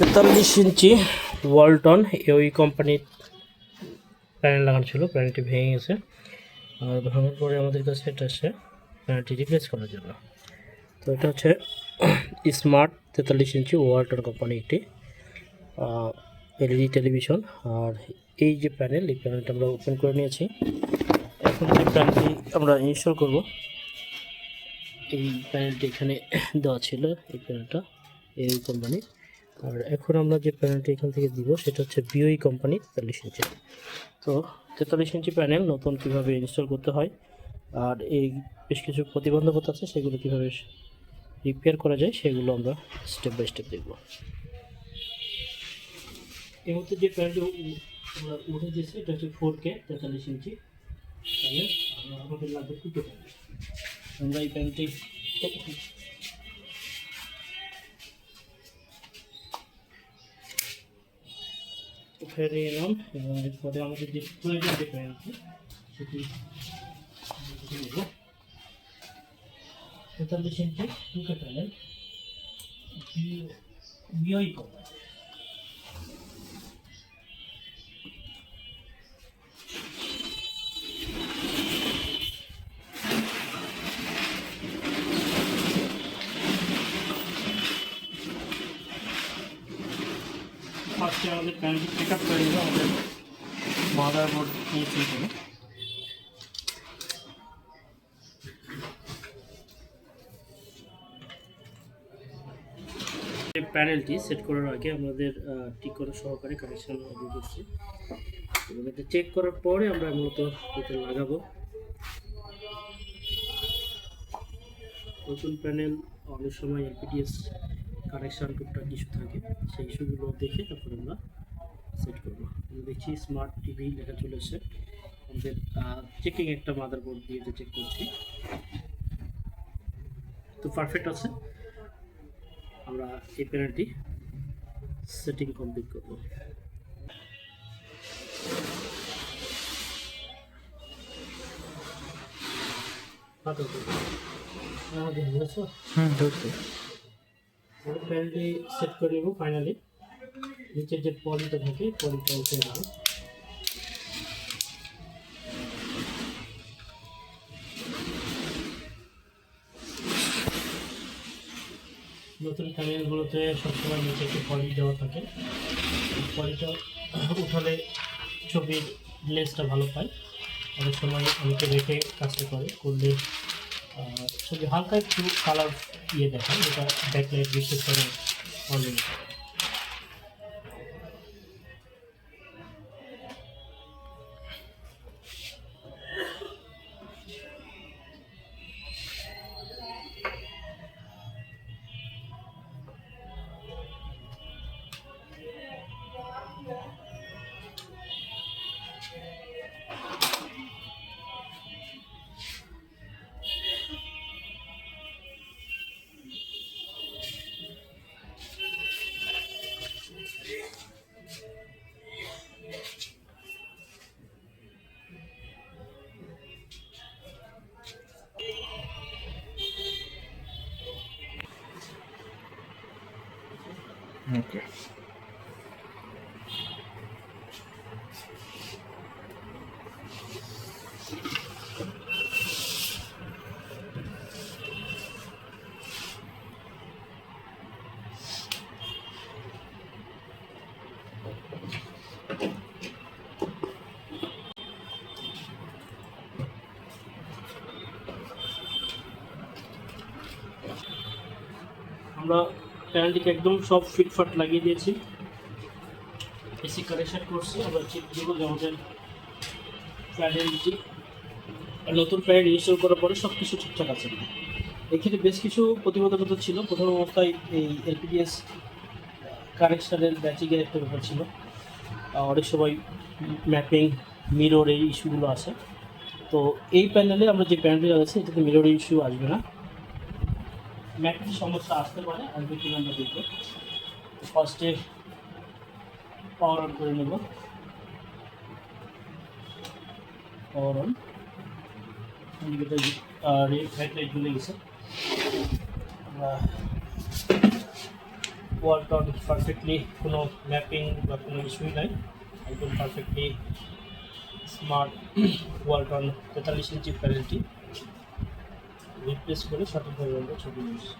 তেতাল্লিশ ইঞ্চি ওয়ালটন ওই কোম্পানির প্যানেল লাগানো ছিল, প্যানেলটি ভেঙে গেছে। আর ভাঙার পরে আমাদের কাছে এটা আসছে প্যানেলটি রিপ্লেস করার জন্য। তো এটা হচ্ছে স্মার্ট তেতাল্লিশ ইঞ্চি ওয়ালটন কোম্পানি একটি এলইডি টেলিভিশন আর এই যে প্যানেল, এই প্যানেলটা আমরা ওপেন করে নিয়েছি। এখন যে প্যানেলটি আমরা ইনস্টল করব, এই প্যানেলটি এখানে দেওয়া ছিল, এই প্যানেলটা এই কোম্পানি আর এখন আমরা যে প্যানেলটি এখান থেকে দিব, সেটা হচ্ছে বিওই কোম্পানি তেতাল্লিশ ইঞ্চি। তো তেতাল্লিশ ইঞ্চি প্যানেল নতুন কীভাবে ইনস্টল করতে হয়, আর এই বেশ কিছু প্রতিবন্ধকতা আছে, সেগুলো কীভাবে রিপেয়ার করা যায়, সেগুলো আমরা স্টেপ বাই স্টেপ দেখব। এই মুহূর্তে যে প্যানেলটি আমরা উঠে দিয়েছি এটা হচ্ছে ফোর কে তেতাল্লিশ ইঞ্চি আমাদের লাগবে দুটো প্যানেল আমরা এই প্যানেলটি নিয়ে এলাম। এবং এরপরে আমাদের যে প্রয়োজন যে আছে, সেটি নেব তেতাল্লিশ ইঞ্চি দুটো প্যানেল বিআই কোম্পানি ফার্স্টে আমাদের প্যানটি পিক আপ করে নেব আমাদের মাদার বোর্ড নিয়ে থেকে প্যানেলটি সেট করার আগে আমাদের ঠিক করা সহকারে কানেকশন দিয়ে এবং এটা চেক করার পরে আমরা মূলত এটা লাগাবো। নতুন প্যানেল অনেক সময় এলপিডিএস কানেকশন টুকটাক ইস্যু থাকে, সেই ইস্যুগুলো দেখে তারপর আমরা সেট করব। আমরা দেখছি স্মার্ট টিভি লেখা চলে এসেছে। আমাদের চেকিং একটা মাদারবোর্ড দিয়ে যে চেক করছি। তো পারফেক্ট আছে। আমরা এই প্যানেলটি সেটিং কমপ্লিট করব। হুম ধরছি। আমরা প্যানেলটি সেট করে নেব ফাইনালি নিচের যে পলিটা থাকে পলিটা উঠে দেবো নতুন প্যানেলগুলোতে সবসময় নিচে একটু পলি দেওয়া থাকে। পলিটা উঠালে ছবির লেন্সটা ভালো পায়। অনেক সময় অনেকে রেখে কাজটা করে, করলে আহ, ছবি হালকা একটু কালার ইয়ে দেখায় যেটা ব্যাকলাইট বিশেষ করে অলরেডি ওকে আমরা প্যানেলটিকে একদম সব ফিটফাট লাগিয়ে দিয়েছি। এসি কানেকশন করছি, আমরা চেক দিব আমাদের প্যানেলটি। আর নতুন প্যানেল ইনস্টল করার পরে সব কিছু ঠিকঠাক আছে। এক্ষেত্রে বেশ কিছু প্রতিবন্ধকতা ছিল। প্রথম অবস্থায় এই এলপিডিএস কানেকশানের ব্যাচিংয়ের একটা ব্যাপার ছিল। অনেক সময় ম্যাপিং, মিরর এই ইস্যুগুলো আছে। তো এই প্যানেলে আমরা যে প্যানেলটি আছে এটাতে মিরর ইস্যু আসবে না। ম্যাপিং সমস্যা আসতে পারে আসবে কিনা আমরা দেখব। ফার্স্টে পাওয়ার অন করে নেব। Power on indicator red light জ্বলে গেছে। আমরা ওয়ালটন পারফেক্টলি কোনো ম্যাপিং বা কোনো ইস্যুই নাই। একদম পারফেক্টলি স্মার্ট ওয়ালটন তেতাল্লিশ ইঞ্চি প্যানেলটি রিপ্লেস করে সঠিকভাবে আমরা ছবি নিচ্ছি